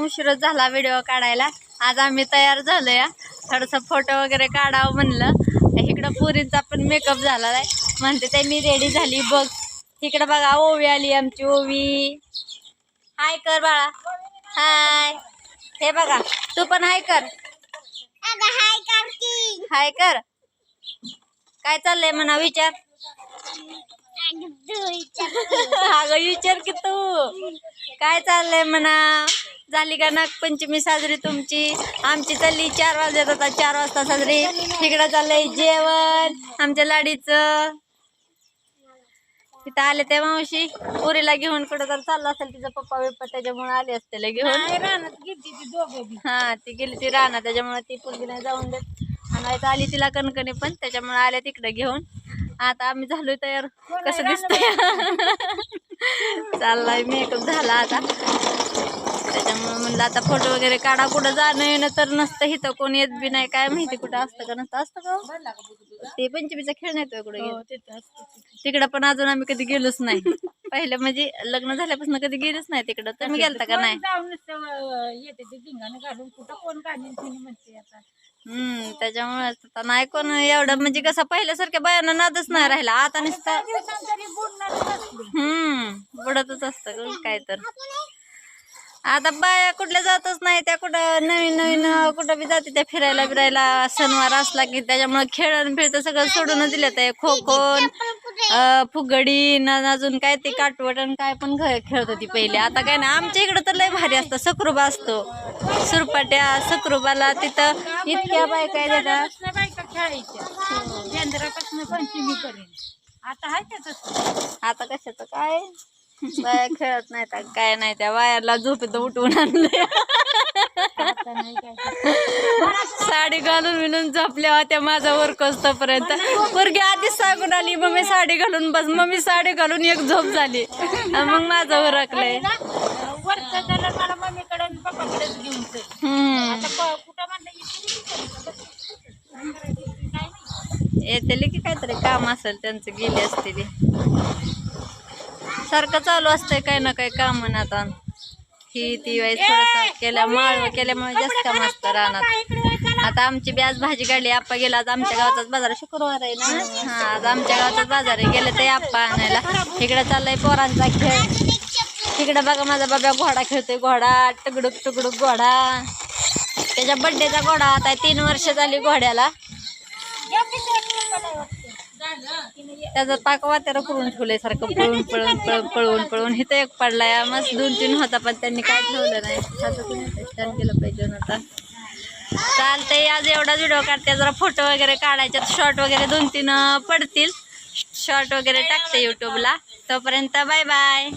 उशीरच झाला व्हिडिओ काढायला. आज आम्ही तयार झालो या थोडंसं फोटो वगैरे काढावं म्हणलं. इकडं पुरीचा पण मेकअप झाला आहे. म्हणते ते मी रेडी झाली बघ. इकडं बघा ओवी आली आमची ओवी. हाय कर बाळा. हाय हे बघा तू पण हाय कर. हाय कर काय चाललंय म्हणा विचार? अगं विचार की तू. काय चाललंय म्हणा? झाली का नागपंचमी साजरी तुमची? आमची चालली चार वाजत आता चार वाजता साजरी. तिकडं चाललंय जेवण आमच्या लाडीचं. तिथं आले ते मावशी. पुरीला घेऊन कुठं तर चाललं असेल तिचा पप्पा बिप्पा त्याच्यामुळे आले असते घेऊन. हा ती गेली ती राहणार त्याच्यामुळे ती पुरगी नाही जाऊन देत. आणायचं आली तिला कणकणी पण त्याच्यामुळे आल्या तिकडे घेऊन. आता आम्ही झालोय तयार. कसं दिसतंय? चाललाय मेकअप झाला आता. त्याच्यामुळे म्हणलं आता फोटो वगैरे काढा. कुठं जाणं येणं तर नसतं. इथं कोण येत बी नाही. काय माहिती कुठं असतं का नसतं. असतं का हो? ते पंचमीचा खेळ नाही तो कुठे तिकडं पण अजून आम्ही कधी गेलोच नाही. पहिलं म्हणजे लग्न झाल्यापासून कधी गेलोच नाही तिकडं. तुम्ही गेलता का नाही? हम्म त्याच्यामुळे आता नाही कोण एवढं. म्हणजे कसं पहिल्यासारख्या बायांना नादच नाही राहिला. आता नुसतं हम्म बुडतच असतं काय तर आता बाया कुठल्या जातच नाही त्या कुठं नवीन नवीन कुठं बी जाते त्या फिरायला बिरायला. सणवार असला की त्याच्यामुळे खेळण फिरतं सगळं सोडून दिलं ते. खो खो फुगडी न अजून काय ते काटवटन काय पण खेळत होती पहिले. आता काय नाही आमच्या इकडं तर लय भारी असतं सकरुबा असतो. सुरपाट्या सकरुबाला तिथं इतक्या बाय काय बायका खेळायच्या केंद्रापासून पंचमी पर्यंत आता आहे त्याच आता कशाचं काय? बाया खेळत नाही त्या काय नाही त्या बायाला झोपेत उठवून आणलंय. आता नाही काय साडी घालून विणून झोपल्या होत्या माझा वर्क असतोपर्यंत पोरगी आधीच सांगून आली मम्मी साडी घालून बस मम्मी साडी घालून एक झोप झाली. आणि मग माझं उरकलंय. वरच झालं मला मम्मीकडे आणि पप्पाकडेच घेऊन चल. हम्म. आता प- कुठं म्हणलं इथे काय नाही येते की काहीतरी काम असेल त्यांचं गेली असते ते सारखं चालू असतंय काही ना काही काम आता. ही ती वेळेस थोडस केल्या माळ केल्यामुळे जास्त काम असतं रानात. आता आमची बी आज भाजी काढली आप्पा गेला आज आमच्या गावाचाच बाजार. शुक्रवार आहे ना. हा. आज आमच्या गावाचाच बाजार आहे. गेले ते आप्पा आणायला. इकडे चाललाय पोरांचा खेळ. तिकडे बघा माझा बाबा घोडा खेळतोय घोडा टुकडुक टुकडुक घोडा. त्याच्या बड्डेचा घोडा आता तीन वर्ष झाली घोड्याला. त्याचा पाक त्याला करून ठेवलंय सारखं पळून पळून पळून पळून पळून. इथं एक पडलाय मस्त दोन तीन होता पण त्यांनी काय ठेवलं नाही. छान केलं पाहिजे ना आता. चालतंय आज एवढाच व्हिडिओ काढते जरा फोटो वगैरे काढायचे शॉर्ट वगैरे दोन तीन पडतील. शॉर्ट वगैरे टाकते युट्यूबला तोपर्यंत बाय बाय